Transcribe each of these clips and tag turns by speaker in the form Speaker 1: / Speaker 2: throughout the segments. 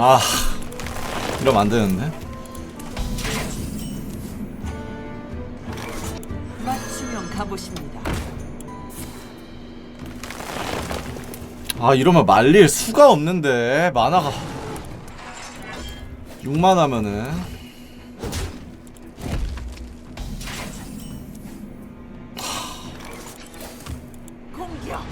Speaker 1: 아 이러면 안 되는데
Speaker 2: 맞춤형 가보십니다.
Speaker 1: 아 이러면 말릴 수가 없는데 만화가 6만 하면은
Speaker 2: 공격.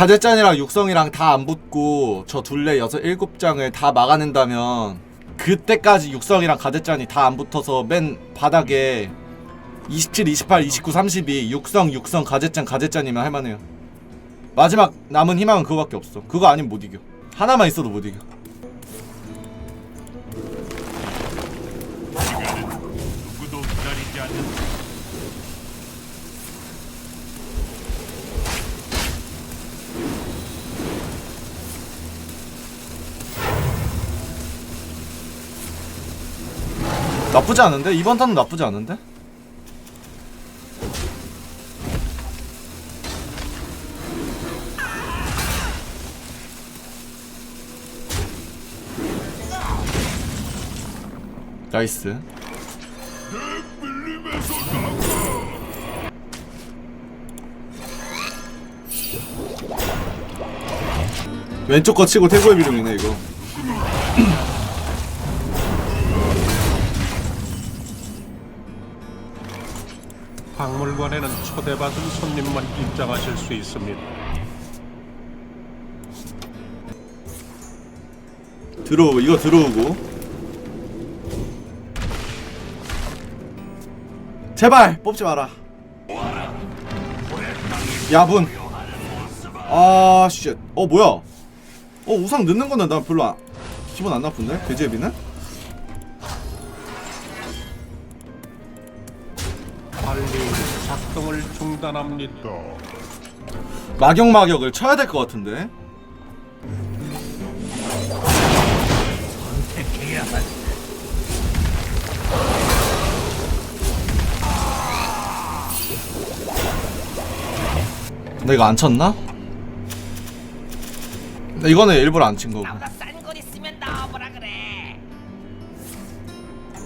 Speaker 1: 가재짠이랑 육성이랑 다 안 붙고 저 둘레 여섯 일곱 장을 다 막아낸다면 그때까지 육성이랑 가재짠이 다 안 붙어서 맨 바닥에 27, 28, 29, 32 육성, 육성, 가재짠, 가재짠이면 할만해요. 마지막 남은 희망은 그거밖에 없어. 그거 아니면 못 이겨. 하나만 있어도 못 이겨. 나쁘지 않은데? 이번 턴은 나쁘지 않은데? 나이스 왼쪽 거 치고 태고의 비룡이네 이거
Speaker 3: 박물관에는 초대받은 손님만 입장하실 수 있습니다.
Speaker 1: 들어오고 이거 들어오고. 제발 뽑지 마라. 야분. 아쉣 어 뭐야? 어 우상 넣는 거는 나 별로 안, 기분 안 나쁜데? 배제비는
Speaker 3: 중단합니다.
Speaker 1: 막역 막역을 쳐야 될 것 같은데 근데 이거 안 쳤나? 이거는 일부러 안 친 거고.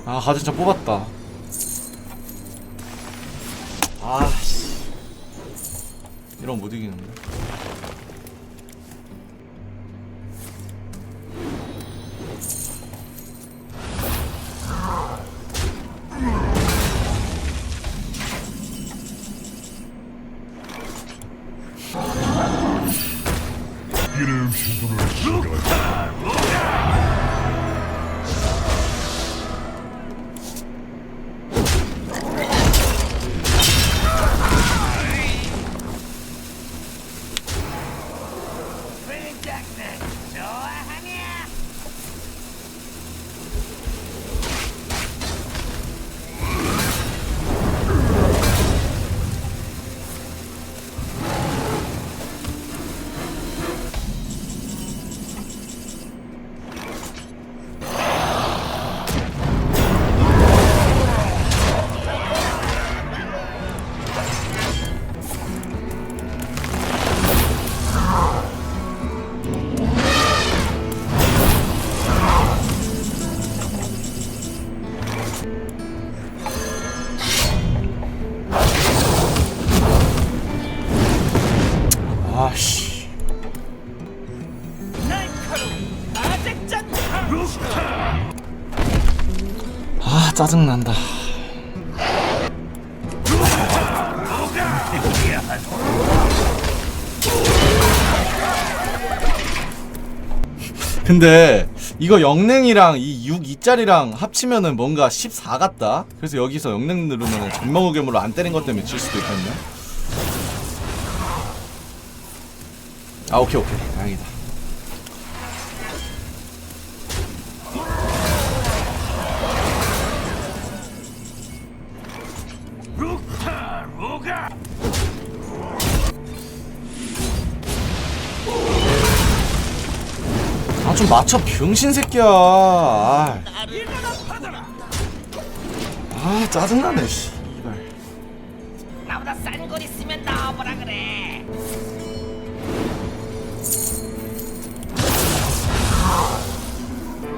Speaker 1: 아 가진차 뽑았다 아씨 이러면 못 이기는데
Speaker 4: 이름 신분을 시작하자.
Speaker 1: 아씨. 아 짜증난다. 근데 이거 영냉이랑 이 6, 2짜리랑 합치면은 뭔가 14 같다? 그래서 여기서 영냉 누르면은 전망우겸으로 안 때린 것 때문에 질 수도 있겠네 아 오케이 오케이. 다행이다. 아 좀 맞춰 병신 새끼야. 아, 짜증나네 씨
Speaker 2: 나보다 싼 걸 있으면 나와보라 그래.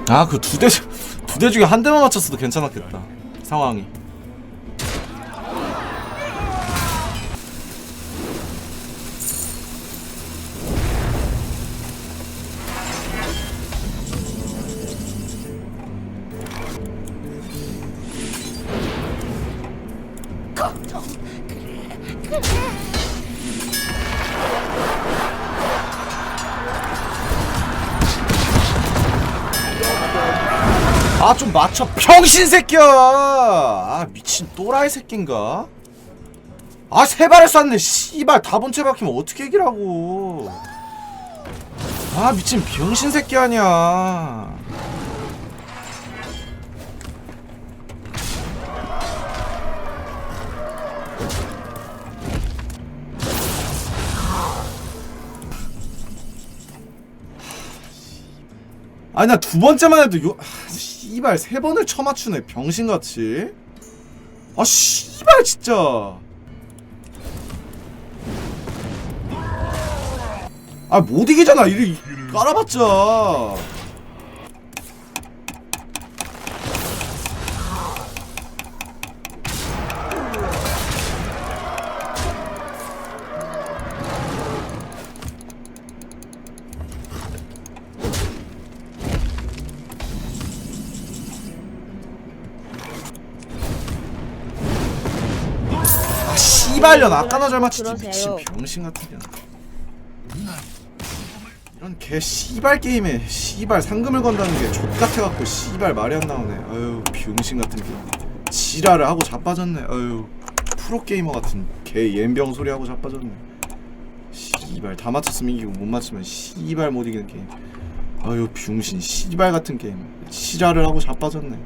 Speaker 1: 아 그 두 대 두 대 중에 한 대만 맞췄어도 괜찮았겠다 상황이. 아 좀 맞춰. 병신 새끼야. 아 미친 또라이 새끼인가? 아 세 발을 쐈네. 씨발 다본체 박히면 어떻게 이기라고. 아 미친 병신 새끼 아니야. 아니 나 두 번째만 해도 요 아, 씨발 세 번을 쳐맞추네 병신같이. 아 씨발 진짜. 아 못 이기잖아. 이리 깔아봤자 씨발년 아까나 잘 맞추지 미친. 병신 같은 년. 이런 개 씨발 게임에 씨발 상금을 건다는 게 족같아 갖고 씨발 말이 안 나오네. 아유 병신 같은 게임 지랄을 하고 자빠졌네. 아유 프로 게이머 같은 개 옌병 소리 하고 자빠졌네. 씨발 다 맞췄으면 이기고 못 맞추면 씨발 못 이기는 게임. 아유 병신 씨발 같은 게임. 지랄을 하고 자빠졌네